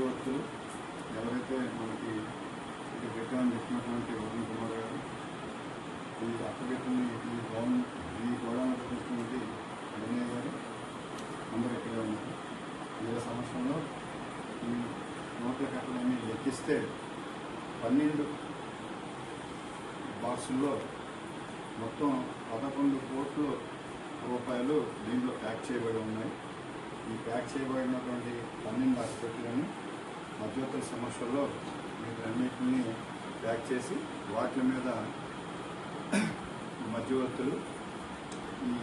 మధ్యవర్తులు ఎవరైతే మనకి ఇది పెట్టామని చెప్పినటువంటి వరుణ్ కుమార్ గారు ఈ అప్పగెట్టుని ఈ గౌన్ ఈ గోడానికి చూసినటువంటి వినయ్ గారు అందరూ ఇక్కడే ఉన్నారు. వేల సంవత్సరంలో ఈ నోట్ల కట్టడాన్ని లెక్కిస్తే పన్నెండు బాక్సుల్లో మొత్తం పదకొండు కోట్ల రూపాయలు దీంట్లో ప్యాక్ చేయబడి ఉన్నాయి. ఈ ప్యాక్ చేయబడినటువంటి పన్నెండు ఆసుపత్రులను మధ్యవర్తుల సమస్యల్లో వీటన్నిటిని ప్యాక్ చేసి వాటి మీద మధ్యవర్తులు ఈ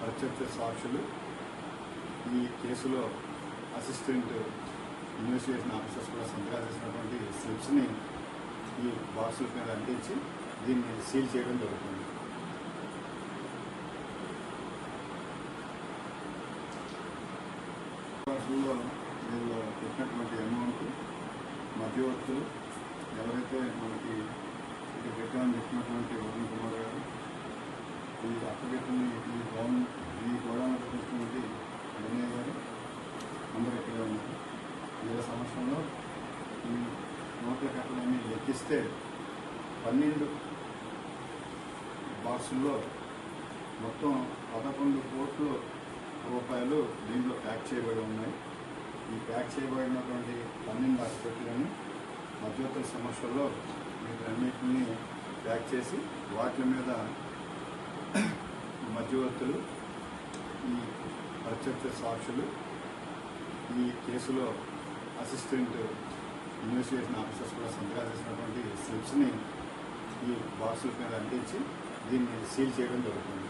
ప్రత్యక్ష సాక్షులు ఈ కేసులో అసిస్టెంట్ ఇన్వెస్టిగేషన్ ఆఫీసర్స్ కూడా సంతకాలు చేసినటువంటి స్లిప్స్ని ఈ బాక్సుల మీద అంటించి దీన్ని సీల్ చేయడం జరుగుతుంది. బాక్సుల్లో వీళ్ళు పెట్టినటువంటి అమౌంట్ మధ్యవర్తులు ఎవరైతే మనకి ఇక్కడ పెట్టాలని చెప్పినటువంటి వరుణ్ కుమార్ గారు ఈ అప్పగెట్టుని ఈ గౌన్ ఈ గోడౌన్ పెట్టినటువంటి వినయ్ గారు అందరూ ఇక్కడే ఉన్నారు. వీళ్ళ సంవత్సరంలో ఈ నోట్ల కట్టడాన్ని లెక్కిస్తే పన్నెండు బాక్సుల్లో మొత్తం పదకొండు కోట్ల రూపాయలు దీంట్లో ప్యాక్ చేయబడి ఉన్నాయి. ప్యాక్ చేయబడినటువంటి పన్నెండు ఆసుపత్రులను మధ్యవర్తుల సమస్యల్లో వీటన్నిటిని ప్యాక్ చేసి వాటి మీద మధ్యవర్తులు ఈ ప్రత్యక్ష సాక్షులు ఈ కేసులో అసిస్టెంట్ ఇన్వెస్టిగేషన్ ఆఫీసర్స్ కూడా సంతకాలు చేసినటువంటి స్లిప్స్ని ఈ బాక్సుల మీద అంటించి దీన్ని సీల్ చేయడం జరుగుతుంది.